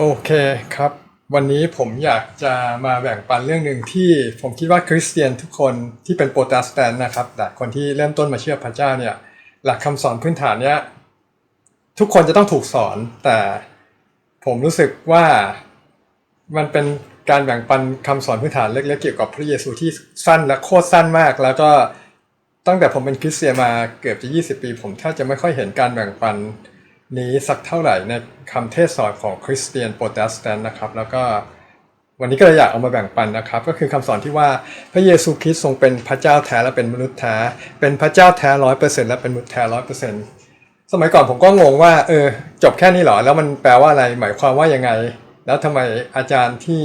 โอเคครับ วันนี้ผมอยากจะมาแบ่งปันเรื่องหนึ่งที่ผมคิดว่าคริสเตียนทุกคนที่เป็นโปรเตสแตนต์นะครับแต่คนที่เริ่มต้นมาเชื่อพระเจ้าเนี่ยหลักคำสอนพื้นฐานเนี้ยทุกคนจะต้องถูกสอน แต่ผมรู้สึกว่ามันเป็นการแบ่งปันคำสอนพื้นฐานเล็กๆเกี่ยวกับพระเยซูที่สั้นและโคตรสั้นมาก แล้วก็ตั้งแต่ผมเป็นคริสเตียนมาเกือบจะ 20 ปี ผมแทบจะไม่ค่อยเห็นการแบ่งปัน นี้สักเท่าไหร่ในคำเทศสอนของคริสเตียนโปรเตสแตนต์นะครับ แล้วก็วันนี้ก็เลยอยากเอามาแบ่งปันนะครับ ก็คือคำสอนที่ว่าพระเยซูคริสต์ทรงเป็นพระเจ้าแท้และเป็นมนุษย์แท้ เป็นพระเจ้าแท้ร้อยเปอร์เซ็นต์และเป็นมนุษย์แท้ร้อยเปอร์เซ็นต์สมัยก่อนผมก็งงว่าเออจบแค่นี้เหรอ แล้วมันแปลว่าอะไรหมายความว่ายังไง แล้วทำไมอาจารย์ที่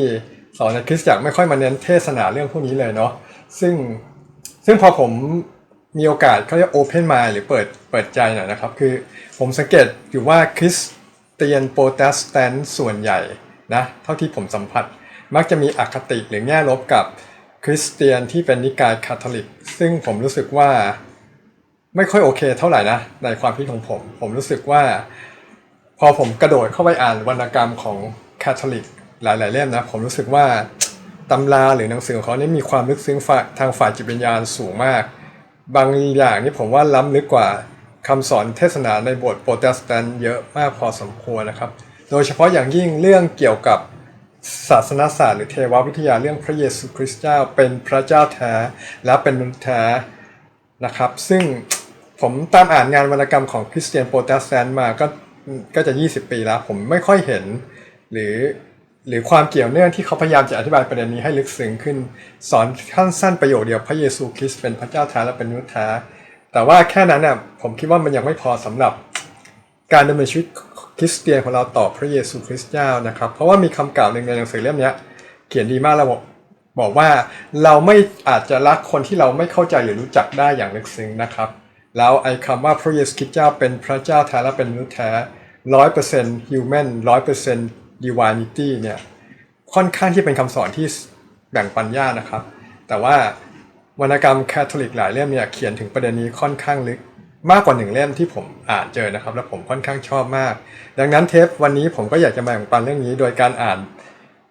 สอนในคริสตจักรไม่ค่อยมาเน้นเทศนาเรื่องพวกนี้เลยเนาะซึ่งซึ่งพอผม มีโอกาสเขาเรียก open mind หรือเปิดเปิดใจหน่อยนะครับ คือผมสังเกตอยู่ว่าคริสเตียนโปรเตสแตนต์ส่วนใหญ่นะเท่าที่ผมสัมผัส มักจะมีอคติหรือแง่ลบกับคริสเตียนที่เป็นนิกายคาทอลิก ซึ่งผมรู้สึกว่าไม่ค่อยโอเคเท่าไหร่นะ ในความคิดของผม ผมรู้สึกว่า พอผมกระโดดเข้าไปอ่านวรรณกรรมของคาทอลิกหลาย ๆ เล่มนะ ผมรู้สึกว่าตำราหรือหนังสือของเขานี่มีความลึกซึ้งฝ่ายทางฝ่ายจิตวิญญาณสูงมาก บางอย่างนี่ผมว่าล้ำลึกกว่าคำสอนเทศนาในบสถ์โปรเตสแตนต์เยอะมากพอสมควรนะครับ โดยเฉพาะอย่างยิ่งเรื่องเกี่ยวกับศาสนาศาสตร์หรือเทววิทยาเรื่องพระเยซูคริสต์เจ้าเป็นพระเจ้าแท้และเป็นมนุษย์แท้นะครับ ซึ่งผมตามอ่านงานวรรณกรรมของคริสเตียนโปรเตสแตนต์มาก็ก็จะ 20 ปีแล้ว ผมไม่ค่อยเห็น หรือ หรือความเกี่ยวเนื่องที่เขาพยายามจะอธิบายประเด็นนี้ให้ลึกซึ้งขึ้น สอนขั้นสั้นประโยคเดียวพระเยซูคริสต์เป็นพระเจ้าแท้และเป็นมนุษย์แท้แต่ว่าแค่นั้นน่ะผมคิดว่ามันยังไม่พอสำหรับการดำเนินชีวิตคริสเตียนของเราต่อพระเยซูคริสต์เจ้านะครับ เพราะว่ามีคำกล่าวหนึ่งในหนังสือเล่มนี้เขียนดีมากแล้วบอกบอกว่าเราไม่อาจจะรักคนที่เราไม่เข้าใจหรือรู้จักได้อย่างลึกซึ้งนะครับ แล้วไอ้คำว่าพระเยซูคริสต์เจ้าเป็นพระเจ้าแท้และเป็นมนุษย์แท้ร้อยเปอร์เซ็นต์ human ร้อยเปอร์เซ็นต์ divinity เนี่ยค่อนข้างที่เป็นคำสอนที่แบ่งปันยากนะครับ แต่ว่าวรรณกรรมคาทอลิกหลายเล่มเนี่ยเขียนถึงประเด็นนี้ค่อนข้างลึกมากกว่าหนึ่งเล่มที่ผมอ่านเจอนะครับ และผมค่อนข้างชอบมาก ดังนั้นเทปวันนี้ผมก็อยากจะมาแบ่งปันเรื่องนี้โดยการอ่าน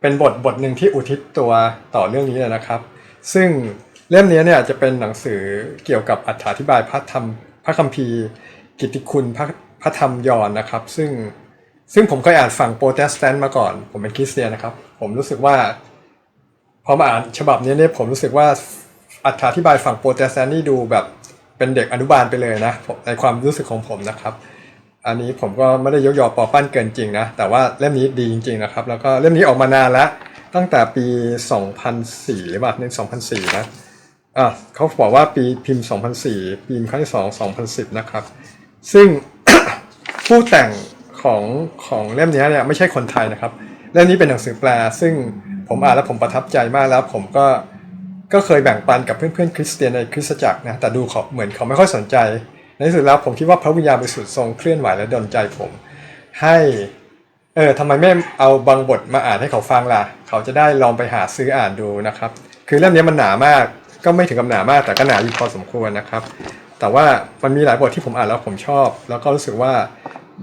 เป็นบทบทหนึ่งที่อุทิศตัวต่อเรื่องนี้เลยนะครับ ซึ่งเล่มนี้เนี่ยจะเป็นหนังสือเกี่ยวกับอธิบายพระธรรมพระคัมภีร์ กิตติคุณพระพระธรรมยอนนะครับ ซึ่ง ซึ่งผมเคยอ่านฝั่งโปรเตสแตนต์มาก่อน ผมเป็นคริสเตียนนะครับ ผมรู้สึกว่า พอมาอ่านฉบับนี้เนี่ยผมรู้สึกว่าอธิบายฝั่งโปรเตสแตนต์นี่ดูแบบเป็นเด็กอนุบาลไปเลยนะในความรู้สึกของผมนะครับ อันนี้ผมก็ไม่ได้ยกยอปอปั้นเกินจริงนะแต่ว่าเล่มนี้ดีจริงๆนะครับ แล้วก็เล่มนี้ออกมานานแล้วตั้งแต่ปี 2004หรือเปล่าใน2004นะอะเขาบอกว่าปีพิมพ์ 2004ปีครั้งที่ 2 2010 นะครับ ซึ่งผู้แต่ง ของของเล่มนี้เนี่ยไม่ใช่คนไทยนะครับ เล่มนี้เป็นหนังสือแปล ซึ่งผมอ่านแล้วผมประทับใจมากแล้วผมก็ก็เคยแบ่งปันกับเพื่อนๆคริสเตียนในคริสตจักรนะแต่ดูเขาเหมือนเขาไม่ค่อยสนใจ ในที่สุดแล้วผมคิดว่าพระวิญญาณบริสุทธิ์ทรงเคลื่อนไหวและดลใจผม ให้เออทำไมไม่เอาบางบทมาอ่านให้เขาฟังล่ะ เขาจะได้ลองไปหาซื้ออ่านดูนะครับ คือเล่มนี้มันหนามากก็ไม่ถึงกับหนามากแต่ก็หนาอยู่พอสมควรนะครับ แต่ว่ามันมีหลายบทที่ผมอ่านแล้วผมชอบ แล้วก็รู้สึกว่า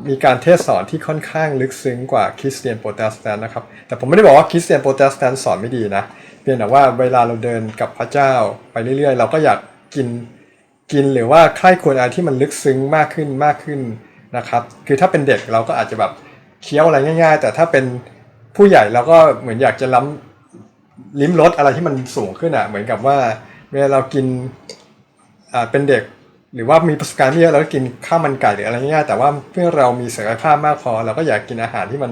มีการเทศสอนที่ค่อนข้างลึกซึ้งกว่าคริสเตียนโปรเตสแตนต์นะครับ แต่ผมไม่ได้บอกว่าคริสเตียนโปรเตสแตนต์สอนไม่ดีนะ เพียงแต่ว่าเวลาเราเดินกับพระเจ้าไปเรื่อยๆ เราก็อยากกินกินหรือว่าใคร่ควรอะไรที่มันลึกซึ้งมากขึ้นมากขึ้นนะครับ คือถ้าเป็นเด็กเราก็อาจจะแบบเคี้ยวอะไรง่าย ๆ แต่ถ้าเป็นผู้ใหญ่เราก็เหมือนอยากจะล้ำลิ้มรสอะไรที่มันสูงขึ้นอะ เหมือนกับว่าเวลาเรากินอ่าเป็นเด็ก หรือว่ามีประสบการณ์ที่เยอะเราก็กินข้าวมันไก่หรืออะไรเง่ายแต่ว่าเพื่อเรามีศักยภาพมากพอ เราก็อยากกินอาหารที่มัน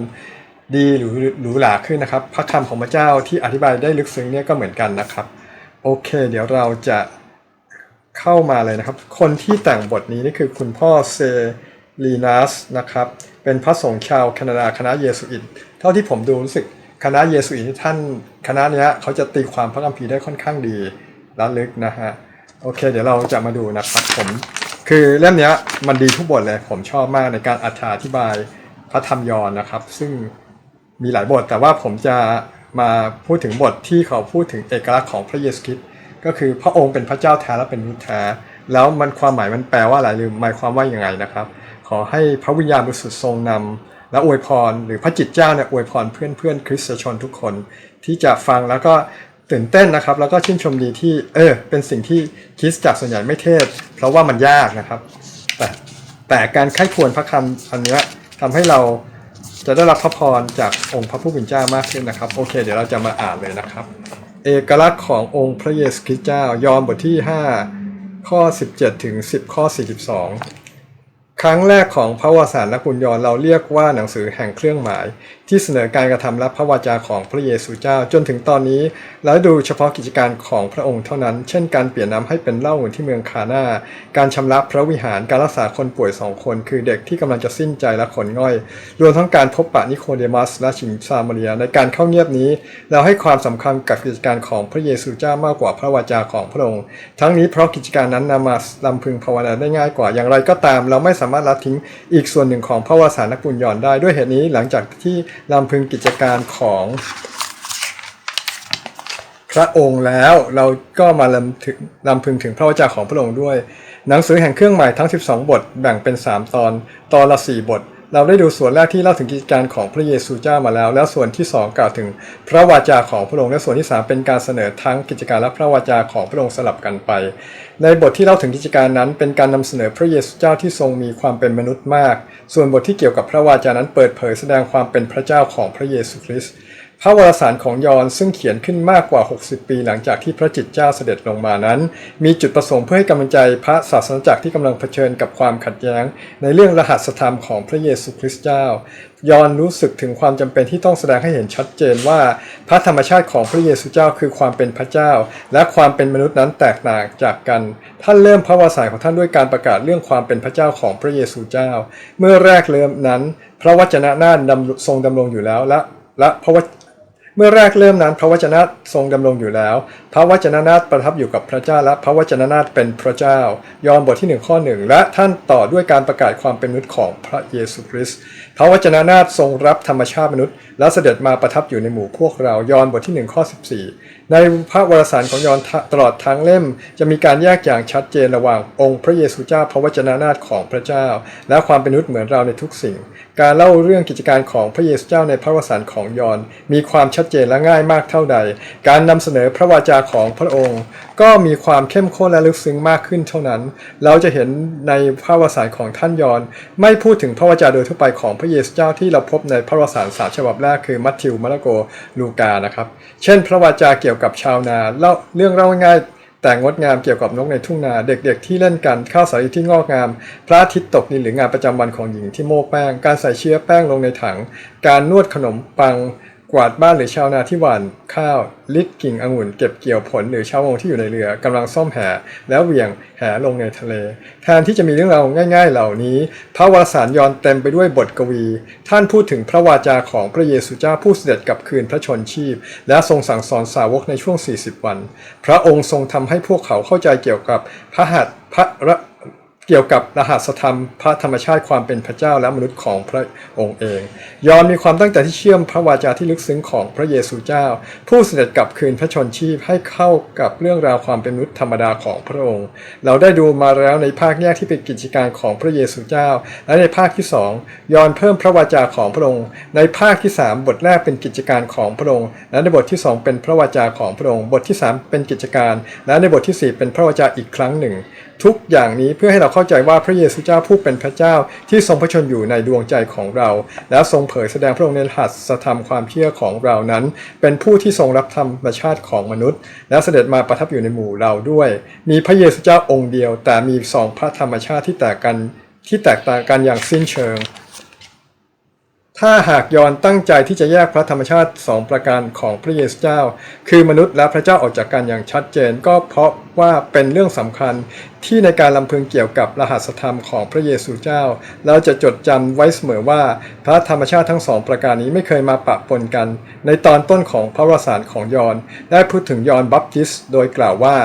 ดีหรือหรูหราขึ้นนะครับ พระคำของพระเจ้าที่อธิบายได้ลึกซึ้งเนี่ยก็เหมือนกันนะครับ โอเค เดี๋ยวเราจะเข้ามาเลยนะครับ คนที่แต่งบทนี้นี่คือคุณพ่อเซรีนัสนะครับ เป็นพระสงฆ์ชาวแคนาดาคณะเยสุอิตเท่าที่ผมดูรู้สึกคณะเยสุอิตที่ท่านคณะเนี้ยเขาจะตีความพระคัมภีร์ได้ค่อนข้างดีและลึกนะฮะ โอเค เดี๋ยวเราจะมาดูนะครับผม คือเล่มนี้มันดีทุกบทเลยผมชอบมากในการอธิบายพระธรรมยอนนะครับ ซึ่งมีหลายบท แต่ว่าผมจะมาพูดถึงบทที่เขาพูดถึงเอกลักษณ์ของพระเยซูคริสต์ก็คือพระองค์เป็นพระเจ้าแท้และเป็นมนุษย์แท้ แล้วมันความหมายมันแปลว่าอะไรหรือหมายความว่าอย่างไงนะครับ ขอให้พระวิญญาณบริสุทธิ์ทรงนและอวยพร หรือพระจิตเจ้าเนี่ยอวยพรเพื่อนเพื่อนคริสตชนทุกคน ที่จะฟังแล้วก็ ตื่นเต้นนะครับ แล้วก็ชื่นชมดีที่เออเป็นสิ่งที่คริสตจักส่วนใหญ่ไม่เทศ เพราะว่ามันยากนะครับ แต่แต่การไข้ควรพระคำอันเนี้ยทำให้เราจะได้รับพระพรจากองค์พระผู้เป็นเจ้ามากขึ้นนะครับโอเค เดี๋ยวเราจะมาอ่านเลยนะครับ เอกลักษณ์ขององค์พระเยซูคริสต์เจ้ายอห์นบทที่ 5 ข้อ 17 ถึง 10 ข้อ 42 ครั้งแรกของพระวสารและกุญยรเราเรียกว่าหนังสือแห่งเครื่องหมาย ที่เสนอการกระทำและพระวาจาของพระเยซูเจ้าจนถึงตอนนี้ แล้วดูเฉพาะกิจการของพระองค์เท่านั้น เช่นการเปลี่ยนน้ำให้เป็นเหล้าเหมือนที่เมืองคานาการชำระพระวิหารการรักษาคนป่วยสองคน คือเด็กที่กำลังจะสิ้นใจและขนง่อย รวมทั้งการพบปะนิโคเดมัสและชิงซามาเรียในการเข้าเงียบนี้ เราให้ความสำคัญกับกิจการของพระเยซูเจ้ามากกว่าพระวาจาของพระองค์ ทั้งนี้เพราะกิจการนั้นนำมาลำพึงภาวนาได้ง่ายกว่าอย่างไรก็ตาม เราไม่สามารถละทิ้งอีกส่วนหนึ่งของพระวสารนกุญยรได้ด้วยเหตุนี้หลังจากที่ลำพึงกิจการของพระองค์แล้วเราก็มาลำถึงลำพึงถึงพระวจาของพระองค์ด้วย หนังสือแห่งเครื่องหมายทั้ง 12 บทแบ่งเป็น 3 ตอน ตอนละ 4 บท เราได้ดูส่วนแรกที่เล่าถึงกิจการของพระเยซูเจ้ามาแล้ว แล้วส่วนที่ 2 กล่าวถึงพระวจาของพระองค์และส่วนที่ 3 เป็นการเสนอทั้งกิจการและพระวจาของพระองค์สลับกันไป ในบทที่เล่าถึงกิจการนั้น เป็นการนำเสนอพระเยซูเจ้าที่ทรงมีความเป็นมนุษย์มาก ส่วนบทที่เกี่ยวกับพระวจานั้นเปิดเผยแสดงความเป็นพระเจ้าของพระเยซูคริสต์ พระวรสารของยอนซึ่งเขียนขึ้นมากกว่า 60 ปีหลังจากที่พระจิตเจ้าเสด็จลงมานั้น มีจุดประสงค์เพื่อให้กำลังใจพระศาสนาจักรที่กำลังเผชิญกับความขัดแย้ง ในเรื่องรหัสธรรมของพระเยซูคริสต์เจ้ายอนรู้สึกถึงความจำเป็นที่ต้องแสดงให้เห็นชัดเจนว่า พระธรรมชาติของพระเยซูเจ้าคือความเป็นพระเจ้า และความเป็นมนุษย์นั้นแตกต่างจากกัน ท่านเริ่มพระวาสารของท่านด้วยการประกาศเรื่องความเป็นพระเจ้าของพระเยซูเจ้า เมื่อแรกเริ่มนั้น พระวจนะน่านดำทรงดำรงอยู่แล้วและและพระวจ เมื่อแรกเริ่มนั้นพระวจนะทรงดำรงอยู่แล้ว พระวจนะนาถประทับอยู่กับพระเจ้าและพระวจนะนาถเป็นพระเจ้า ยอห์นบทที่หนึ่งข้อหนึ่งและท่านต่อด้วยการประกาศความเป็นมนุษย์ของพระเยซูคริสต์พระวจนะนาถทรงรับธรรมชาติมนุษย์ และเสด็จมาประทับอยู่ในหมู่พวกเรา ยอห์นบทที่หนึ่งข้อ 14 ในพระวรสารของยอห์นตลอดทั้งเล่ม จะมีการแยกอย่างชัดเจนระหว่างองค์พระเยซูเจ้าพระวจนะนาถของพระเจ้า และความเป็นมนุษย์เหมือนเราในทุกสิ่ง การเล่าเรื่องกิจการของพระเยซูเจ้าในพระวสารของยอห์นมีความชัดเจนและง่ายมากเท่าใด การนำเสนอพระวจาของพระองค์ ก็มีความเข้มข้นและลึกซึ้งมากขึ้นเท่านั้น เราจะเห็นในพระวสารของท่านยอห์นไม่พูดถึงพระวจาโดยทั่วไปของพระเยซูเจ้าที่เราพบในพระวสารสามฉบับแรกคือมัทธิวมาระโกลูกานะครับ เช่น พระวจาเกี่ยวกับชาวนาเล่าเรื่องเล่าง่าย แต่งดงามเกี่ยวกับนกในทุ่งนา เด็กๆ ที่เล่นกันข้าวสาลีที่งอกงาม พระอาทิตย์ตกดินหรืองานประจำวันของหญิงที่โม้แป้ง การใส่เชื้อแป้งลงในถัง การนวดขนมปัง กวาดบ้านหรือชาวนาที่หว่านข้าวลิดกิ่งองุ่นเก็บเกี่ยวผลหรือชาวประมงที่อยู่ในเรือกำลังซ่อมแหแล้วเหวี่ยงแหลงในทะเล แทนที่จะมีเรื่องราวง่ายๆเหล่านี้ พระวสารยอนเต็มไปด้วยบทกวี ท่านพูดถึงพระวาจาของพระเยซูเจ้าผู้เสด็จกลับคืนพระชนชีพ และทรงสั่งสอนสาวกในช่วง 40 วัน พระองค์ทรงทำให้พวกเขาเข้าใจเกี่ยวกับพระหัตถ์พระระ เกี่ยวกับรหัสธรรมพระธรรมชาติความเป็นพระเจ้าและมนุษย์ของพระองค์เอง ยอนมีความตั้งใจที่เชื่อมพระวาจาที่ลึกซึ้งของพระเยซูเจ้า ผู้เสด็จกลับคืนพระชนชีพให้เข้ากับเรื่องราวความเป็นมนุษย์ธรรมดาของพระองค์ เราได้ดูมาแล้วในภาคแยกที่เป็นกิจการของพระเยซูเจ้า และในภาคที่สองยอนเพิ่มพระวาจาของพระองค์ ในภาคที่สามบทแรกเป็นกิจการของพระองค์ และในบทที่สองเป็นพระวาจาของพระองค์ บทที่สามเป็นกิจการ และในบทที่สี่เป็นพระวาจาอีกครั้งหนึ่งทุกอย่างนี้เพื่อให้เราเข้าใจว่าพระเยซูเจ้าผู้เป็นพระเจ้าที่ทรงพระชนอยู่ในดวงใจของเรา และทรงเผยแสดงพระองค์ในหัสธรรมความเชื่อของเรานั้น เป็นผู้ที่ทรงรับธรรมชาติของมนุษย์ และเสด็จมาประทับอยู่ในหมู่เราด้วย มีพระเยซูเจ้าองค์เดียว แต่มีสองพระธรรมชาติที่แตกกันที่แตกต่างกันอย่างสิ้นเชิง ถ้าหากยอนตั้งใจที่จะแยกพระธรรมชาติสองประการของพระเยซูเจ้า คือมนุษย์และพระเจ้าออกจากกันอย่างชัดเจน ก็เพราะว่าเป็นเรื่องสำคัญที่ในการลำพึงเกี่ยวกับรหัสธรรมของพระเยซูเจ้า เราจะจดจำไว้เสมอว่าพระธรรมชาติทั้งสองประการนี้ไม่เคยมาปะปนกัน ในตอนต้นของพระวสารของยอนได้พูดถึงยอนบัพติส โดยกล่าวว่า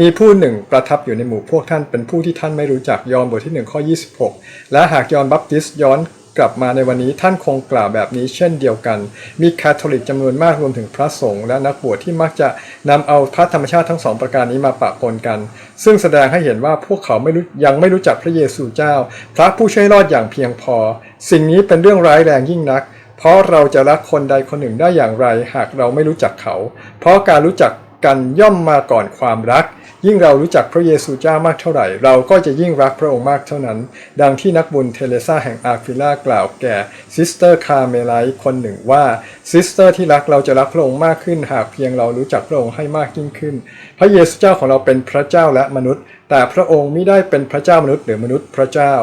มีผู้หนึ่งประทับอยู่ในหมู่พวกท่านเป็นผู้ที่ท่านไม่รู้จักยอนบทที่1ข้อ26 และหากยอนบัพติสย้อน กลับมาในวันนี้ท่านคงกล่าวแบบนี้เช่นเดียวกัน มีคาทอลิกจำนวนมากรวมถึงพระสงฆ์และนักบวชที่มักจะนำเอาพระธรรมชาติทั้งสองประการนี้มาปะปนกัน ซึ่งแสดงให้เห็นว่าพวกเขาไม่รู้ยังไม่รู้จักพระเยซูเจ้า พระผู้ช่วยรอดอย่างเพียงพอ สิ่งนี้เป็นเรื่องร้ายแรงยิ่งนัก เพราะเราจะรักคนใดคนหนึ่งได้อย่างไร หากเราไม่รู้จักเขา เพราะการรู้จักกันย่อมมาก่อนความรัก ยิ่งเรารู้จักพระเยซูเจ้ามากเท่าไหร่ เราก็จะยิ่งรักพระองค์มากเท่านั้น ดังที่นักบุญเทเลซาแห่งอาฟิล่ากล่าวแก่ซิสเตอร์คาเมไลคนหนึ่งว่าซิสเตอร์ที่รักเราจะรักพระองค์มากขึ้น หากเพียงเรารู้จักพระองค์ให้มากยิ่งขึ้น ระเยซูเจ้าของเราเป็นพระเจ้าและมนุษย์ แต่พระองค์ไม่ได้เป็นพระเจ้ามนุษย์หรือมนุษย์พระเจ้า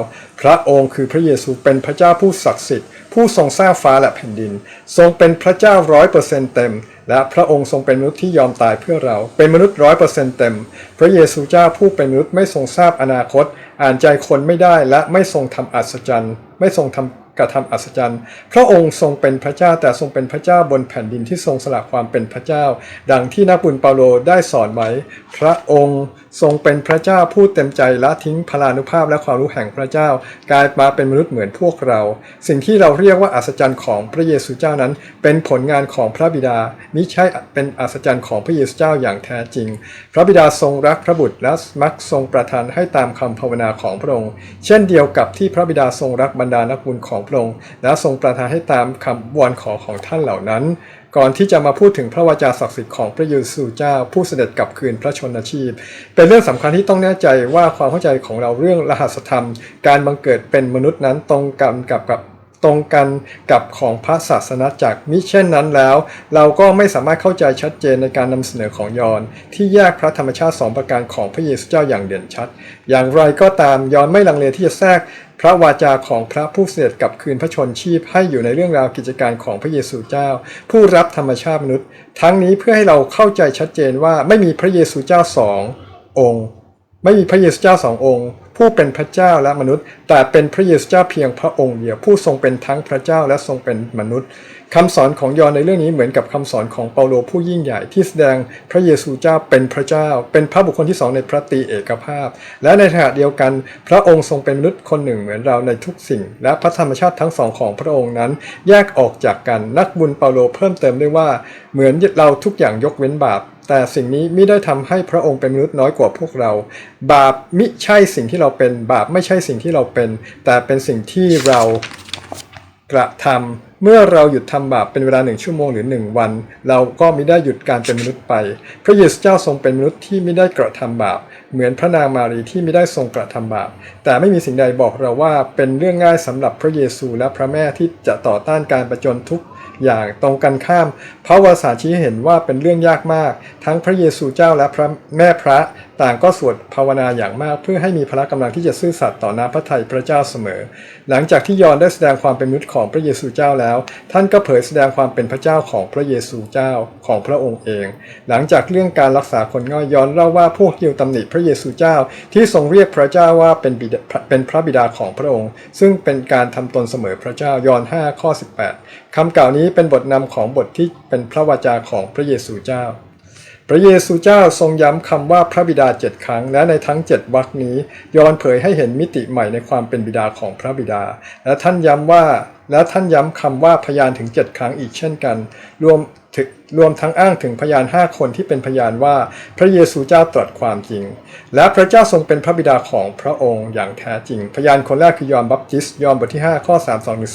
พระองค์คือพระเยซูเป็นพระเจ้าผู้ศักดิ์สิทธิ์ ผู้ทรงสร้างฟ้าและแผ่นดิน ทรงเป็นพระเจ้าร้อยเปอร์เซ็นต์เต็ม และพระองค์ทรงเป็นมนุษย์ที่ยอมตายเพื่อเรา เป็นมนุษย์ร้อยเปอร์เซ็นต์เต็ม พระเยซูเจ้าผู้เป็นมนุษย์ไม่ทรงทราบอนาคต อ่านใจคนไม่ได้และไม่ทรงทำอัศจรรย์ ไม่ทรงทำ กระทำอัศจรรย์ พระองค์ทรงเป็นพระเจ้าแต่ทรงเป็นพระเจ้าบนแผ่นดินที่ทรงสละความเป็นพระเจ้า ดังที่นักบุญเปาโลได้สอนไว้ พระองค์ทรงเป็นพระเจ้าผู้เต็มใจละทิ้งพลานุภาพและความรู้แห่งพระเจ้า กลายมาเป็นมนุษย์เหมือนพวกเรา สิ่งที่เราเรียกว่าอัศจรรย์ของพระเยซูเจ้านั้น เป็นผลงานของพระบิดามิใช่เป็นอัศจรรย์ของพระเยซูเจ้าอย่างแท้จริง พระบิดาทรงรักพระบุตรและมักทรงประทานให้ตามคำภาวนาของพระองค์ เช่นเดียวกับที่พระบิดาทรงรักบรรดานักบุญของพระองและทรงประทานให้ตามคำวอนขอของท่านเหล่านั้น ก่อนที่จะมาพูดถึงพระวจาศักดิ์สิทธิ์ของพระเยซูเจ้า ผู้เสด็จกลับคืนพระชนชีพ เป็นเรื่องสำคัญที่ต้องแน่ใจว่าความเข้าใจของเราเรื่องรหัสธรรม การบังเกิดเป็นมนุษย์นั้นตรงกันกับกับตรงกันกับของพระศาสนาจักรมิเช่นนั้นแล้ว เราก็ไม่สามารถเข้าใจชัดเจนในการนำเสนอของยอน ที่แยกพระธรรมชาติสองประการของพระเยซูเจ้าอย่างเด่นชัด อย่างไรก็ตามยอนไม่ลังเลที่จะแทรก พระวาจาของพระผู้เสด็จกลับคืนพระชนชีพให้อยู่ในเรื่องราวกิจการของพระเยซูเจ้า ผู้รับธรรมชาติมนุษย์ ทั้งนี้เพื่อให้เราเข้าใจชัดเจนว่าไม่มีพระเยซูเจ้าสององค์ ไม่มีพระเยซูเจ้าสององค์ ผู้เป็นพระเจ้าและมนุษย์ แต่เป็นพระเยซูเจ้าเพียงพระองค์เดียวผู้ทรงเป็นทั้งพระเจ้าและทรงเป็นมนุษย์ คำสอนของยอห์นในเรื่องนี้เหมือนกับคำสอนของเปาโลผู้ยิ่งใหญ่ที่แสดงพระเยซูเจ้าเป็นพระเจ้า เป็นพระบุคคลที่สองในพระตีเอกภาพ และในขณะเดียวกัน พระองค์ทรงเป็นมนุษย์คนหนึ่งเหมือนเราในทุกสิ่ง และพระธรรมชาติทั้งสองของพระองค์นั้น แยกออกจากกันนักบุญเปาโลเพิ่มเติมด้วยว่าเหมือนเราทุกอย่างยกเว้นบาปแต่สิ่งนี้ไม่ได้ทำให้พระองค์เป็นมนุษย์น้อยกว่าพวกเรา บาปมิใช่สิ่งที่เราเป็น บาปไม่ใช่สิ่งที่เราเป็น แต่เป็นสิ่งที่เรา กระทำเมื่อเราหยุดทำบาปเป็นเวลาหนึ่งชั่วโมงหรือหนึ่งวัน เราก็ไม่ได้หยุดการเป็นมนุษย์ไป พระเยซูเจ้าทรงเป็นมนุษย์ที่ไม่ได้กระทำบาป เหมือนพระนางมารีที่ไม่ได้ทรงกระทำบาป แต่ไม่มีสิ่งใดบอกเราว่าเป็นเรื่องง่ายสำหรับพระเยซูและพระแม่ที่จะต่อต้านการประจนทุกข์อย่างตรงกันข้าม พระวสาชี้เห็นว่าเป็นเรื่องยากมาก ทั้งพระเยซูเจ้าและพระแม่พระต่างก็สวดภาวนาอย่างมาก เพื่อให้มีพละกำลังที่จะซื่อสัตย์ต่อน้ำพระทัยพระเจ้าเสมอ หลังจากที่ยอนได้แสดงความเป็นมนุษย์ของพระเยซูเจ้าแล้ว ท่านก็เผยแสดงความเป็นพระเจ้าของพระเยซูเจ้าของพระองค์เอง หลังจากเรื่องการรักษาคนง่อยยอนเล่าว่าพวกยิวตำหนิพระเยซูเจ้า ที่ทรงเรียกพระเจ้าว่าเป็นเป็นพระบิดาของพระองค์ ซึ่งเป็นการทำตนเสมอพระเจ้ายอห์น5ข้อ18คำกล่าวนี้เป็นบทนำของบทที่เป็นพระวจาของพระเยซูเจ้า พระเยซูเจ้าทรงย้ำคำว่าพระบิดาเจ็ดครั้ง และในทั้งเจ็ดวรรคนี้ยอนเผยให้เห็นมิติใหม่ในความเป็นบิดาของพระบิดา และท่านย้ำว่าและท่านย้ำคำว่าพยานถึงเจ็ดครั้งอีกเช่นกัน รวมถึงรวมทั้งอ้างถึงพยานห้าคนที่เป็นพยานว่าพระเยซูเจ้าตรัสความจริง และพระเจ้าทรงเป็นพระบิดาของพระองค์อย่างแท้จริง พยานคนแรกคือยอห์นบัพติสยอห์นบทที่ 5 ข้อ 32ถึง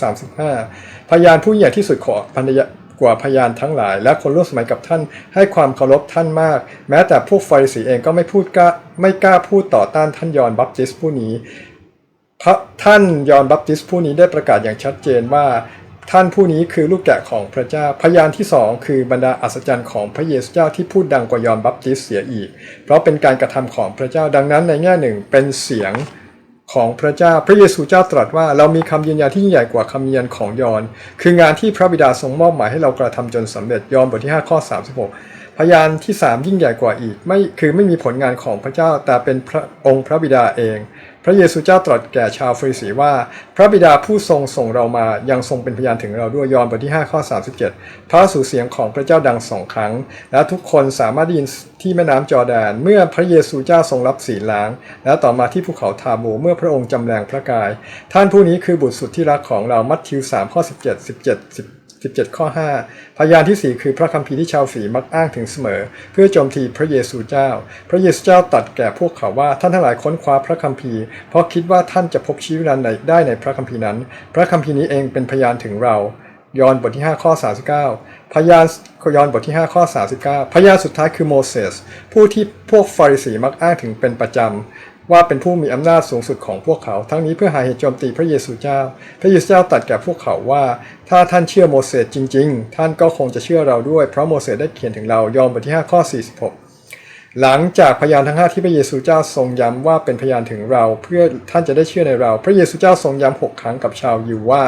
35 พยานผู้ใหญ่ที่สุดของพันย กว่าพยานทั้งหลาย และคนร่วมสมัยกับท่านให้ความเคารพท่านมาก แม้แต่พวกฟาริสีเองก็ไม่พูดกล้าไม่กล้าพูดต่อต้านท่านยอนบัพติสผู้นี้พระท่านยอนบัพติสผู้นี้ได้ประกาศอย่างชัดเจนว่า ท่านผู้นี้คือลูกแกะของพระเจ้าพยานที่สองคือบรรดาอัศจรรย์ของพระเยซูเจ้าที่พูดดังกว่ายอนบัพติสเสียอีก เพราะเป็นการกระทำของพระเจ้าดังนั้นในแง่หนึ่งเป็นเสียง ของพระเจ้าพระเยซูเจ้าตรัสว่าเรามีคำยืนยันที่ยิ่งใหญ่กว่าคำยืนยันของยอน คืองานที่พระบิดาทรงมอบหมายให้เรากระทำจนสำเร็จยอนบทที่ 5 ข้อ 36 พยานที่ 3 ยิ่งใหญ่กว่าอีก ไม่คือไม่มีผลงานของพระเจ้าแต่เป็นพระองค์พระบิดาเอง พระเยซูเจ้าตรัสแก่ชาวฟริสีว่า พระบิดาผู้ทรงส่งเรามายังทรงเป็นพยานถึงเราด้วยยอห์นบทที่5ข้อ37 พระสู่เสียงของพระเจ้าดังสองครั้ง และทุกคนสามารถได้ยินที่แม่น้ำจอแดน เมื่อพระเยซูเจ้าทรงรับศีลล้าง และต่อมาที่ภูเขาทาโบเมื่อพระองค์จำแรงพระกาย ท่านผู้นี้คือบุตรสุดที่รักของเรามัทธิว3ข้อ17 17 10 17 ข้อ 5 พยานที่ 4 คือพระคัมภีร์ที่ชาวฝีมักอ้างถึงเสมอ เพื่อโจมตีพระเยซูเจ้า พระเยซูเจ้าตรัสแก่พวกเขาว่าท่านทั้งหลายค้นคว้าพระคัมภีร์ เพราะคิดว่าท่านจะพบชีวิตนั้นได้ในพระคัมภีร์นั้น พระคัมภีร์นี้เองเป็นพยานถึงเรายอห์นบทที่ 5 ข้อ 39 พยานยอห์นบทที่ 5 ข้อ 39 พยานสุดท้ายคือโมเสสผู้ที่พวกฟาริสีมักอ้างถึงเป็นประจำ ว่าเป็นผู้มีอำนาจสูงสุดของพวกเขา ทั้งนี้เพื่อหาเหตุโจมตีพระเยซูเจ้า พระเยซูเจ้าตรัสแก่พวกเขาว่า ถ้าท่านเชื่อโมเสสจริง ๆ ท่านก็คงจะเชื่อเราด้วย เพราะโมเสสได้เขียนถึงเรา ยอห์นบทที่ 5 ข้อ 46 หลังจากพยานทั้งห้าที่พระเยซูเจ้าทรงย้ำว่าเป็นพยานถึงเรา เพื่อท่านจะได้เชื่อในเรา พระเยซูเจ้าทรงย้ำหกครั้งกับชาวยิวว่า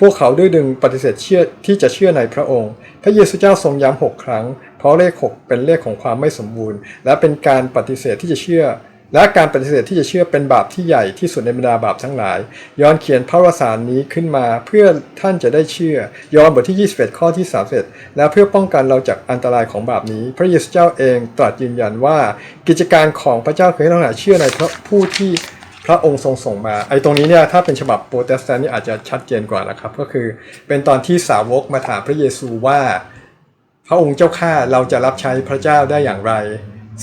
พวกเขาด้วยดึงปฏิเสธเชื่อที่จะเชื่อในพระองค์ พระเยซูเจ้าทรงย้ำหกครั้ง เพราะเลขหกเป็นเลขของความไม่สมบูรณ์ และเป็นการปฏิเสธที่จะเชื่อ และการปฏิเสธที่จะเชื่อเป็นบาปที่ใหญ่ที่สุดในบรรดาบาปทั้งหลาย ย้อนเขียนพระวสารนี้ขึ้นมาเพื่อท่านจะได้เชื่อ ย้อนบทที่ 21 ข้อที่31และเพื่อป้องกันเราจากอันตรายของบาปนี้ พระเยซูเจ้าเองตรัสยืนยันว่า กิจการของพระเจ้าคือให้เราทั้งหลายเชื่อในพระผู้ที่พระองค์ทรงส่งมาไอ้ตรงนี้เนี่ยถ้าเป็นฉบับโปรเตสแตนต์นี่อาจจะชัดเจนกว่านะครับ ก็คือเป็นตอนที่สาวกมาถามพระเยซูว่า พระองค์เจ้าข้าเราจะรับใช้พระเจ้าได้อย่างไร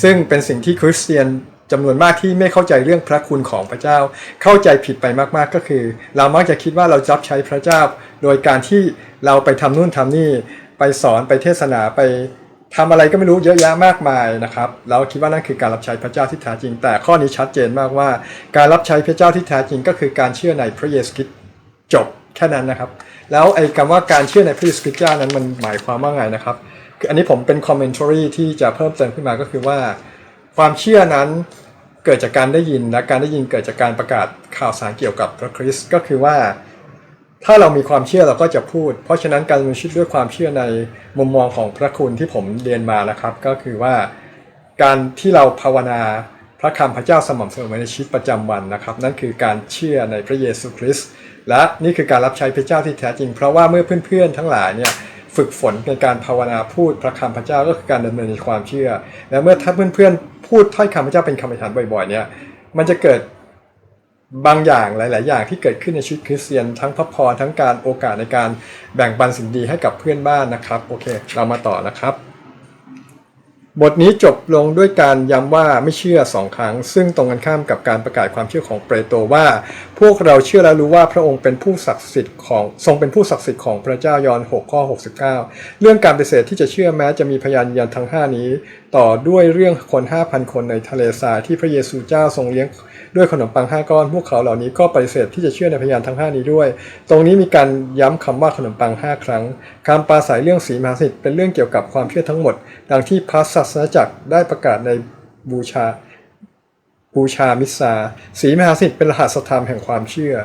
ซึ่งเป็นสิ่งที่คริสเตียน จำนวนมากที่ไม่เข้าใจเรื่องพระคุณของพระเจ้า เข้าใจผิดไปมากๆก็คือ เรามักจะคิดว่าเรารับใช้พระเจ้า โดยการที่เราไปทำนู่นทำนี่ ไปสอนไปเทศนาไปทำอะไรก็ไม่รู้เยอะแยะมากมายนะครับเราคิดว่านั่นคือการรับใช้พระเจ้าที่แท้จริง แต่ข้อนี้ชัดเจนมากว่า การรับใช้พระเจ้าที่แท้จริง ก็คือการเชื่อในพระเยซูคริสต์จบแค่นั้นนะครับ แล้วไอ้คำว่าการเชื่อในพระเยซูคริสต์เจ้านั้นมันหมายความว่าไงนะครับคืออันนี้ผมเป็นคอมเมนต์รีที่จะเพิ่มเติมขึ้นมาก็คือว่า ความเชื่อนั้นเกิดจากการได้ยินและการได้ยินเกิดจากการประกาศข่าวสารเกี่ยวกับพระคริสต์ก็คือว่า ถ้าเรามีความเชื่อเราก็จะพูด เพราะฉะนั้นการดำเนินชีวิตด้วยความเชื่อในมุมมองของพระคุณที่ผมเรียนมานะครับ ก็คือว่าการที่เราภาวนาพระคำพระเจ้าสม่ำเสมอในชีวิตประจำวันนะครับ นั่นคือการเชื่อในพระเยซูคริสต์และนี่คือการรับใช้พระเจ้าที่แท้จริง เพราะว่าเมื่อเพื่อนๆทั้งหลายเนี่ย ฝึกฝนในการภาวนาพูดพระคำพระเจ้าก็คือการดำเนินในความเชื่อ และเมื่อถ้าเพื่อนๆพูดถ้อยคำพระเจ้าเป็นคำอธิษฐานบ่อยๆเนี่ยมันจะเกิดบางอย่างหลาย ๆ อย่างที่เกิดขึ้นในชีวิตคริสเตียน ทั้งพระพรทั้งการโอกาสในการแบ่งปันสิ่งดีให้กับเพื่อนบ้านนะครับโอเค เรามาต่อนะครับ บทนี้จบลงด้วยการย้ำว่าไม่เชื่อสองครั้ง ซึ่งตรงกันข้ามกับการประกาศความเชื่อของเปโตรว่า พวกเราเชื่อและรู้ว่าพระองค์เป็นผู้ศักดิ์สิทธิ์ของทรงเป็นผู้ศักดิ์สิทธิ์ของพระเจ้ายอห์น6ข้อ69 เรื่องการปฏิเสธที่จะเชื่อแม้จะมีพยานยืนยันทั้ง 5 นี้ ต่อด้วยเรื่องคน 5,000 คนในทะเลทรายที่พระเยซูเจ้าทรงเลี้ยงด้วยขนมปัง 5 ก้อน พวกเขาเหล่านี้ก็ปฏิเสธที่จะเชื่อในพยานทั้ง 5 นี้ด้วย ตรงนี้มีการย้ำคำว่าขนมปัง 5 ครั้งการปราศัยเรื่องสีมหาสิทธิ์เป็นเรื่องเกี่ยวกับความเชื่อทั้งหมด ดังที่พระศาสนจักรได้ประกาศในบูชา บูชามิสซาสีมหาสิทธิ์เป็นรหัสธรรมแห่งความเชื่อ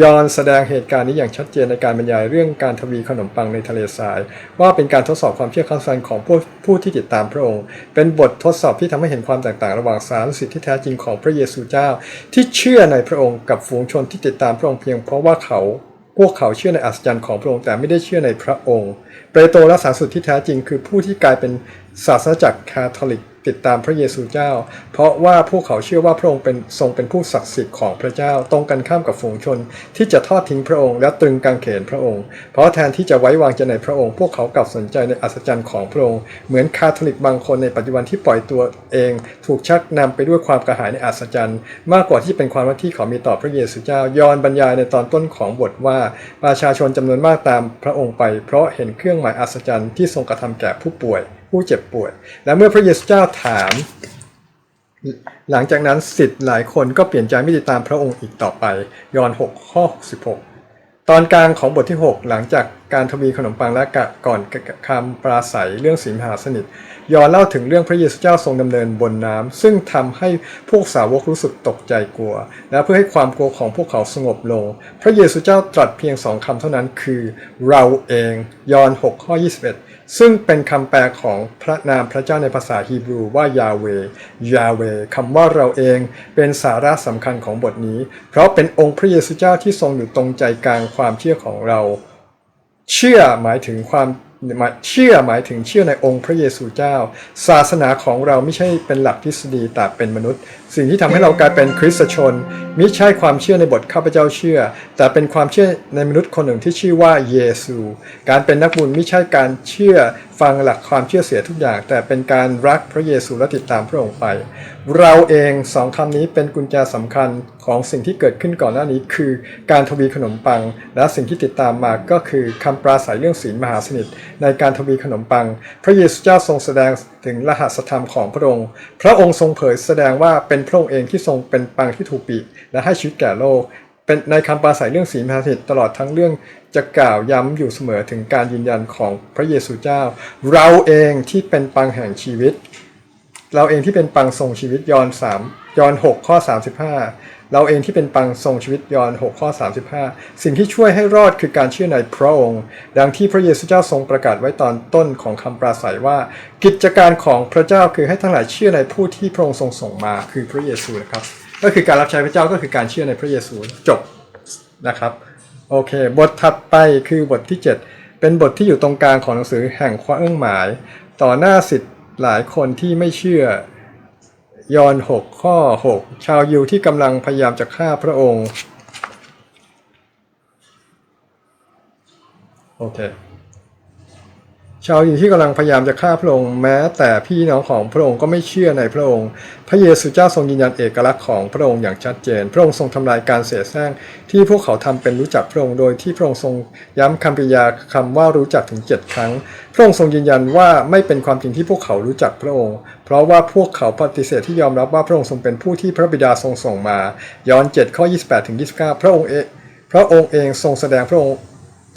ยอนแสดงเหตุการณ์นี้อย่างชัดเจนในการบรรยายเรื่องการทวีขนมปังในทะเลทราย ว่าเป็นการทดสอบความเชื่อครั้งสำคัญของผู้ผู้ที่ติดตามพระองค์ เป็นบททดสอบที่ทำให้เห็นความแตกต่างระหว่างสารสิทธิ์ที่แท้จริงของพระเยซูเจ้า ที่เชื่อในพระองค์กับฝูงชนที่ติดตามพระองค์เพียงเพราะว่าเขาพวกเขาเชื่อในอัศจรรย์ของพระองค์แต่ไม่ได้เชื่อในพระองค์ เปโตรและสารสุดที่แท้จริงคือผู้ที่กลายเป็น ศาสนจักรคาทอลิกติดตามพระเยซูเจ้า เพราะว่าพวกเขาเชื่อว่าพระองค์เป็นทรงเป็นผู้ศักดิ์สิทธิ์ของพระเจ้า ตรงกันข้ามกับฝูงชน ที่จะทอดทิ้งพระองค์ และตรึงกางเขนพระองค์ เพราะแทนที่จะไว้วางใจในพระองค์ พวกเขากลับสนใจในอัศจรรย์ของพระองค์เหมือนคาทอลิกบางคนในปัจจุบันที่ปล่อยตัวเอง ถูกชักนำไปด้วยความกระหายในอัศจรรย์ มากกว่าที่เป็นความรักที่เขามีต่อพระเยซูเจ้ายอนบรรยายในตอนต้นของบทว่าประชาชนจำนวนมากตามพระองค์ไป เพราะเห็นเครื่องหมายอัศจรรย์ที่ทรงกระทำแก่ผู้ป่วย ผู้เจ็บป่วย และเมื่อพระเยซูเจ้าถาม หลังจากนั้นสิทธิ์หลายคนก็เปลี่ยนใจไม่ติดตามพระองค์อีกต่อไป ยอห์น6ข้อ66 ตอนกลางของบทที่ 6 หลังจากการทวีขนมปังและกะก่อนคำปราศัยเรื่องสีมหาสนิท ยอห์นเล่าถึงเรื่องพระเยซูเจ้าทรงดำเนินบนน้ำซึ่งทำให้พวกสาวกรู้สึกตกใจกลัว และเพื่อให้ความกลัวของพวกเขาสงบลง พระเยซูเจ้าตรัสเพียงสองคำเท่านั้นคือ เราเอง ยอห์น6ข้อ21 ซึ่งเป็นคำแปลของพระนามพระเจ้าในภาษาฮีบรูว่ายาเวยาเวคำว่าเราเองเป็นสาระสำคัญของบทนี้ เพราะเป็นองค์พระเยซูเจ้าที่ทรงอยู่ตรงใจกลางความเชื่อของเรา เชื่อหมายถึงความ มาเชื่อหมายถึงเชื่อในองค์พระเยซูเจ้า ศาสนาของเราไม่ใช่เป็นหลักทฤษฎีแต่เป็นมนุษย์ สิ่งที่ทำให้เรากลายเป็นคริสตชนมิใช่ความเชื่อในบทข้าพเจ้าเชื่อ แต่เป็นความเชื่อในมนุษย์คนหนึ่งที่ชื่อว่าเยซู การเป็นนักบุญไม่ใช่การเชื่อ ฟังหลักความเชื่อเสียทุกอย่าง แต่เป็นการรักพระเยซูและติดตามพระองค์ไป เราเองสองคำนี้เป็นกุญแจสำคัญของสิ่งที่เกิดขึ้นก่อนหน้านี้ คือการทวีขนมปัง และสิ่งที่ติดตามมาก็คือคำปราศัยเรื่องศีลมหาสนิท ในการทวีขนมปัง พระเยซูเจ้าทรงแสดงถึงรหัสธรรมของพระองค์ พระองค์ทรงเผยแสดงว่าเป็นพระองค์เองที่ทรงเป็นปังที่ถูกปีและให้ชีวิตแก่โลก เป็นในคำปราศัยเรื่องศีลมหาสนิทตลอดทั้งเรื่องจะกล่าวย้ำอยู่เสมอถึงการยืนยันของพระเยซูเจ้า เราเองที่เป็นปังแห่งชีวิต เราเองที่เป็นปังทรงชีวิตยอห์น3ยอห์น6ข้อ 35 เราเองที่เป็นปังทรงชีวิตยอห์น6ข้อ 35 สิ่งที่ช่วยให้รอดคือการเชื่อในพระองค์ ดังที่พระเยซูเจ้าทรงประกาศไว้ตอนต้นของคำปราศัยว่า กิจการของพระเจ้าคือให้ทั้งหลายเชื่อในผู้ที่พระองค์ทรงส่งมาคือพระเยซูนะครับ ก็คือการรับใช้พระเจ้าก็คือการเชื่อในพระเยซูจบนะครับโอเค บทถัดไปคือบทที่ 7 เป็นบทที่อยู่ตรงกลางของหนังสือแห่งความเอื้องหมาย ต่อหน้าสิทธิ์หลายคนที่ไม่เชื่อยอห์น6 ข้อ 6 ชาวยิวที่กำลังพยายามจะฆ่าพระองค์โอเค ชาวยิวที่กำลังพยายามจะฆ่าพระองค์แม้แต่พี่น้องของพระองค์ก็ไม่เชื่อในพระองค์ พระเยซูเจ้าทรงยืนยันเอกลักษณ์ของพระองค์อย่างชัดเจน พระองค์ทรงทำลายการเสียแซงที่พวกเขาทำเป็นรู้จักพระองค์โดยที่พระองค์ทรงย้ำคำปริยาคำว่ารู้จักถึงเจ็ดครั้ง พระองค์ทรงยืนยันว่าไม่เป็นความจริงที่พวกเขารู้จักพระองค์ เพราะว่าพวกเขาปฏิเสธที่ยอมรับว่าพระองค์ทรงเป็นผู้ที่พระบิดาทรงส่งมา ย้อน7ข้อ28ถึง29 พระองค์เองพระองค์เองทรงแสดงพระองค์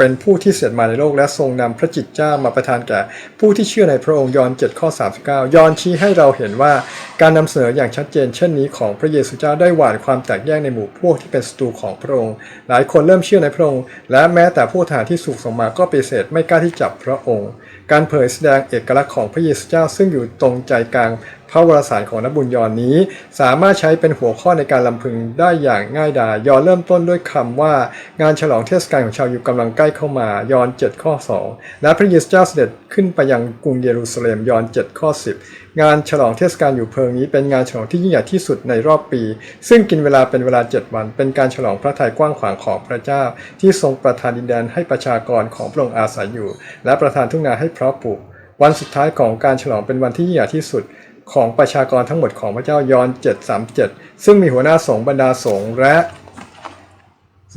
เป็นผู้ที่เสด็จมาในโลกและทรงนำพระจิตเจ้ามาประทานแก่ ผู้ที่เชื่อในพระองค์ยอห์น7ข้อ39 ยอห์นชี้ให้เราเห็นว่าการนำเสนออย่างชัดเจน เช่นนี้ของพระเยซูเจ้าได้หว่านความแตกแยกในหมู่พวกที่เป็นศัตรูของพระองค์ หลายคนเริ่มเชื่อในพระองค์ และแม้แต่ผู้ทหารที่สูกส่งมาก็ปฏิเสธไม่กล้าที่จับพระองค์ การเผยแสดงเอกลักษณ์ของพระเยซูเจ้าซึ่งอยู่ตรงใจกลาง พระวรสารของนักบุญยอนนี้ สามารถใช้เป็นหัวข้อในการลำพึงได้อย่างง่ายดายยอนเริ่มต้นด้วยคำว่างานฉลองเทศกาลของชาวยิวกำลังใกล้เข้ามายอน 7 ข้อ 2 และพระเยซูเจ้าเสด็จขึ้นไปยังกรุงเยรูซาเล็มยอน 7 ข้อ 10 งานฉลองเทศกาลอยู่เพลิงนี้เป็นงานฉลองที่ยิ่งใหญ่ที่สุดในรอบปี ซึ่งกินเวลาเป็นเวลา 7 วัน เป็นการฉลองพระทัยกว้างขวางของพระเจ้า ที่ทรงประทานดินแดนให้ประชากรของพระองค์อาศัยอยู่ และประทานทุ่งนาให้เพาะปลูกวันสุดท้ายของการฉลองเป็นวันที่ยิ่งใหญ่ที่สุด ของประชากรทั้งหมดของพระเจ้ายอห์น737 ซึ่งมีหัวหน้าสงฆ์บรรดาสงฆ์และ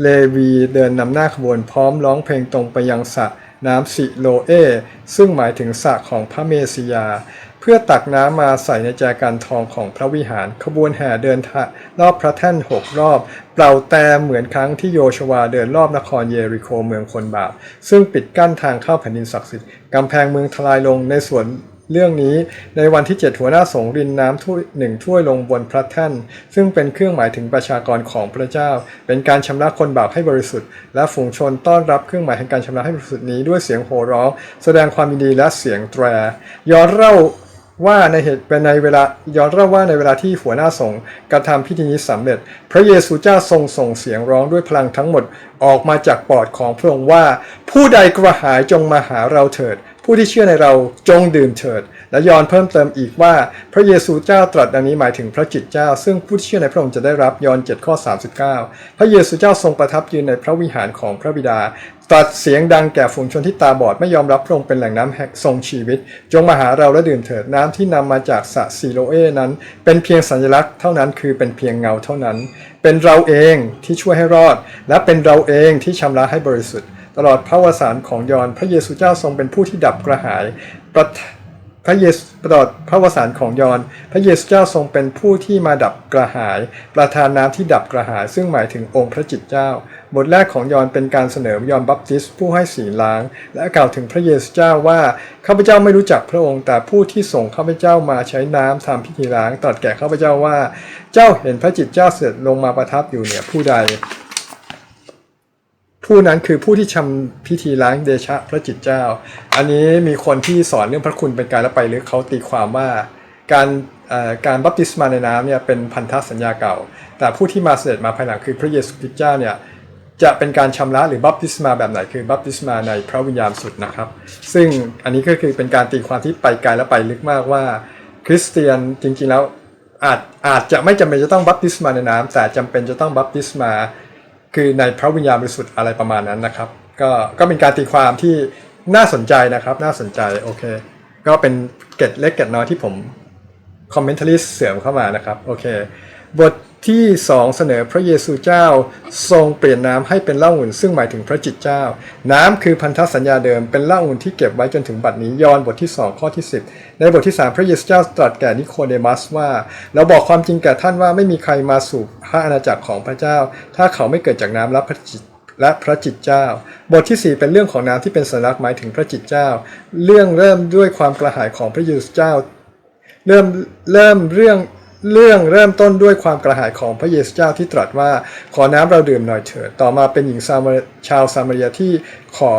เลวีเดินนำหน้าขบวนพร้อมร้องเพลงตรงไปยังสระน้ำสิโลเอ ซึ่งหมายถึงสระของพระเมสยา เพื่อตักน้ำมาใส่ในแจกันทองของพระวิหาร ขบวนแห่เดินทางรอบพระแท่นหกรอบ เปล่าแต่เหมือนครั้งที่โยชวาเดินรอบนครเยริโคเมืองคนบาป ซึ่งปิดกั้นทางเข้าแผ่นดินศักดิ์สิทธิ์กำแพงเมืองทลายลงในส่วน เรื่องนี้ในวันที่ 7 หัวหน้าสงรินน้ำถ้วยหนึ่งถ้วยลงบนพระแท่น ซึ่งเป็นเครื่องหมายถึงประชากรของพระเจ้า เป็นการชำระคนบาปให้บริสุทธิ์ และฝูงชนต้อนรับเครื่องหมายแห่งการชำระให้บริสุทธิ์นี้ด้วยเสียงโห่ร้อง แสดงความยินดีและเสียงแตรย้อนเล่าว่าในเหตุเป็นในเวลาย้อนเล่าว่าในเวลาที่หัวหน้าสงฆ์กระทำพิธีนี้สำเร็จ พระเยซูเจ้าทรงส่งเสียงร้องด้วยพลังทั้งหมดออกมาจากปอดของพระองค์ว่า ผู้ใดกระหายจงมาหาเราเถิด ผู้ที่เชื่อในเราจงดื่มเถิด และยอนเพิ่มเติมอีกว่าพระเยซูเจ้าตรัสดังนี้หมายถึงพระจิตเจ้า ซึ่งผู้ที่เชื่อในพระองค์จะได้รับยอน7ข้อ39 พระเยซูเจ้าทรงประทับยืนในพระวิหารของพระบิดา ตรัสเสียงดังแก่ฝูงชนที่ตาบอดไม่ยอมรับพระองค์เป็นแหล่งน้ำแห่งทรงชีวิต จงมาหาเราและดื่มเถิดน้ำที่นำมาจากสระซีโลเอนั้น เป็นเพียงสัญลักษณ์เท่านั้นคือเป็นเพียงเงาเท่านั้น เป็นเราเองที่ช่วยให้รอด และเป็นเราเองที่ชำระให้บริสุทธิ์ ตลอดพระวสารของยอนพระเยซูเจ้าทรงเป็นผู้ที่ดับกระหายประพระเยซูตลอดพระวสารของยอน พระเยซูเจ้าทรงเป็นผู้ที่มาดับกระหาย ประทานน้ำที่ดับกระหาย ซึ่งหมายถึงองค์พระจิตเจ้า บทแรกของยอนเป็นการเสนอยอนบัพติสผู้ให้สีล้าง และกล่าวถึงพระเยซูเจ้าว่าข้าพเจ้าไม่รู้จักพระองค์ แต่ผู้ที่ส่งข้าพเจ้ามาใช้น้ำทำพิธีล้างตรัสแก่ข้าพเจ้าว่า เจ้าเห็นพระจิตเจ้าเสด็จลงมาประทับอยู่เหนือผู้ใด ผู้นั้นคือผู้ที่ทำพิธีล้างเดชะพระจิตเจ้า อันนี้มีคนที่สอนเรื่องพระคุณเป็นการละไปหรือเขาตีความว่าการการบัพติศมาในน้ำเนี่ยเป็นพันธสัญญาเก่า แต่ผู้ที่มาเสด็จมาภายหลังคือพระเยซูคริสต์เจ้าเนี่ยจะเป็นการชำระหรือบัพติศมาแบบไหนคือบัพติศมาในพระวิญญาณสุดนะครับ ซึ่งอันนี้ก็คือเป็นการตีความที่ไปไกลและไปลึกมากว่า คริสเตียนจริงๆแล้วอาจอาจจะไม่จำเป็นจะต้องบัพติศมาในน้ำแต่จำเป็นจะต้องบัพติศมา คือในพระวิญญาณบริสุทธิ์อะไรประมาณนั้นนะครับ ก็ก็เป็นการตีความที่น่าสนใจนะครับ น่าสนใจโอเค ก็เป็นเกตเล็กเกตน้อยที่ผมคอมเมนต์ลิสเสริมเข้ามานะครับโอเคบท ที่2เสนอพระเยซูเจ้าทรงเปลี่ยนน้ำให้เป็นเหล้าอุ่นซึ่งหมายถึงพระจิตเจ้า น้ำคือพันธสัญญาเดิมเป็นเหล้าอุ่นที่เก็บไว้จนถึงบัดนี้ยอห์นบทที่ 2 ข้อที่ 10 ในบทที่ 3 พระเยซูเจ้าตรัสแก่นิโคเดมัสว่า เราบอกความจริงแก่ท่านว่าไม่มีใครมาสู่พระอาณาจักรของพระเจ้า ถ้าเขาไม่เกิดจากน้ำและพระจิตและพระจิตเจ้า บทที่ 4 เป็นเรื่องของน้ำที่เป็นสัญลักษณ์หมายถึงพระจิตเจ้า เรื่องเริ่มด้วยความกระหายของพระเยซูเจ้า เริ่มเริ่มเรื่อง เรื่องเริ่มต้นด้วยความกระหายของพระเยซูเจ้าที่ตรัสว่าขอน้ำเราดื่มหน่อยเถิด ต่อมาเป็นหญิงซามชาวซามารียที่ขอ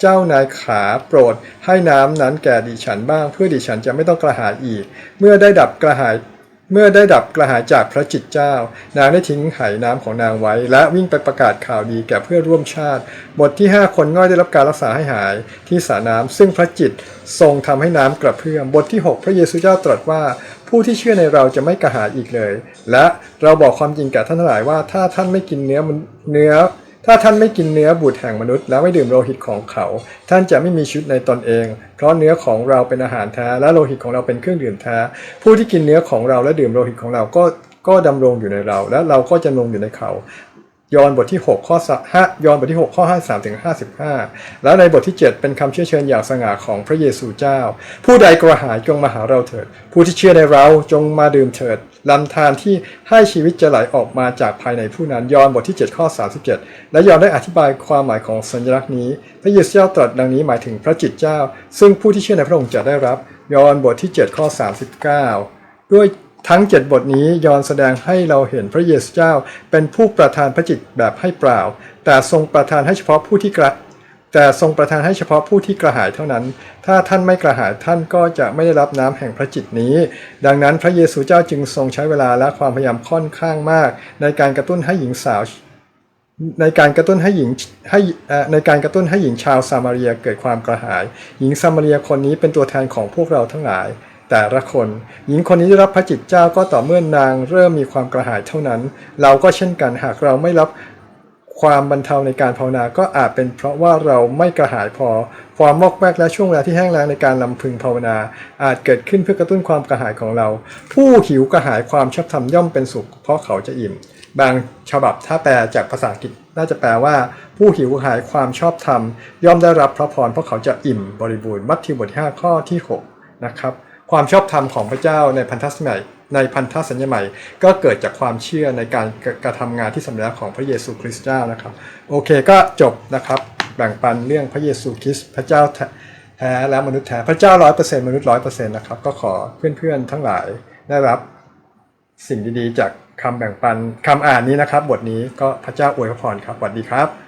เจ้านายขาโปรด ให้น้ำนั้นแก่ดิฉันบ้าง เพื่อดิฉันจะไม่ต้องกระหายอีก เมื่อได้ดับกระหายเมื่อได้ดับกระหายจากพระจิตเจ้า นางได้ทิ้งไหน้ำของนางไว้ และวิ่งไปประกาศข่าวดีแก่เพื่อร่วมชาติ บทที่ 5 คนง่อยได้รับการรักษาให้หายที่สระน้ำซึ่งพระจิตทรงทำให้น้ำกระเพื่อม บทที่ 6 พระเยซูเจ้าตรัสว่า ผู้ที่เชื่อในเราจะไม่กระหายอีกเลย และเราบอกความจริงแก่ท่านทั้งหลายว่าถ้าท่านไม่กินเนื้อเนื้อ ถ้าท่านไม่กินเนื้อบุตรแห่งมนุษย์ และไม่ดื่มโลหิตของเขา ท่านจะไม่มีชีวิตในตนเอง เพราะเนื้อของเราเป็นอาหารแท้และโลหิตของเราเป็นเครื่องดื่มแท้ผู้ที่กินเนื้อของเราและดื่มโลหิตของเราก็ก็ดำรงอยู่ในเราและเราก็จะดำรงอยู่ในเขา ยอห์นบทที่ 6 ข้อ5ยอห์นบทที่ 6 ข้อ 53ถึง55 แล้วในบทที่ 7 เป็นคำเชื้อเชิญอย่างสง่าของพระเยซูเจ้า ผู้ใดกระหายจงมาหาเราเถิด ผู้ที่เชื่อในเราจงมาดื่มเถิดลำธารที่ให้ชีวิตจะไหลออกมาจากภายในผู้นั้นยอห์นบทที่ 7 ข้อ 37 และยอห์นได้อธิบายความหมายของสัญลักษณ์นี้ พระเยซูเจ้าตรัสดังนี้หมายถึงพระจิตเจ้า ซึ่งผู้ที่เชื่อในพระองค์จะได้รับยอห์นบทที่ 7 ข้อ 39 ด้วย ทั้ง 7 บทนี้ยอนแสดงให้เราเห็นพระเยซูเจ้า เป็นผู้ประทานพระจิตแบบให้เปล่า แต่ทรงประทานให้เฉพาะผู้ที่กระแต่ทรงประทานให้เฉพาะผู้ที่กระหายเท่านั้น ถ้าท่านไม่กระหายท่านก็จะไม่ได้รับน้ำแห่งพระจิตนี้ ดังนั้นพระเยซูเจ้าจึงทรงใช้เวลาและความพยายามค่อนข้างมาก ในการกระตุ้นให้หญิงสาว ในการกระตุ้นให้หญิงให้อ่อในการกระตุ้นให้หญิงชาวซามารียเกิดความกระหาย หญิงซามารียคนนี้เป็นตัวแทนของพวกเราทั้งหลาย แต่ละคน หญิงคนนี้ได้รับพระจิตเจ้าก็ต่อเมื่อนางเริ่มมีความกระหายเท่านั้น เราก็เช่นกันหากเราไม่รับความบรรเทาในการภาวนาก็อาจเป็นเพราะว่าเราไม่กระหายพอ ความมอกแวกและช่วงเวลาที่แห้งแล้งในการลำพึงภาวนา อาจเกิดขึ้นเพื่อกระตุ้นความกระหายของเรา ผู้หิวกระหายความชอบธรรมย่อมเป็นสุข เพราะเขาจะอิ่ม บางฉบับถ้าแปลจากภาษาอังกฤษน่าจะแปลว่า ผู้หิวกระหายความชอบธรรมย่อมได้รับพระพรเพราะเขาจะอิ่มบริบูรณ์มัทธิวบทที่5ข้อที่ 6 นะครับ ความชอบธรรมของพระเจ้าในพันธสัญญาในพันธสัญญาใหม่ ก็เกิดจากความเชื่อในการกระทำงานที่สำเร็จของพระเยซูคริสต์เจ้านะครับ โอเคก็จบนะครับแบ่งปันเรื่องพระเยซูคริสต์พระเจ้าแท้และมนุษย์แท้พระเจ้าร้อยเปอร์เซ็นต์มนุษย์ร้อยเปอร์เซ็นต์นะครับก็ขอเพื่อนๆทั้งหลายได้รับสิ่งดีๆ จากคำแบ่งปันคำอ่านนี้นะครับ บทนี้ก็พระเจ้าอวยพรครับสวัสดีครับ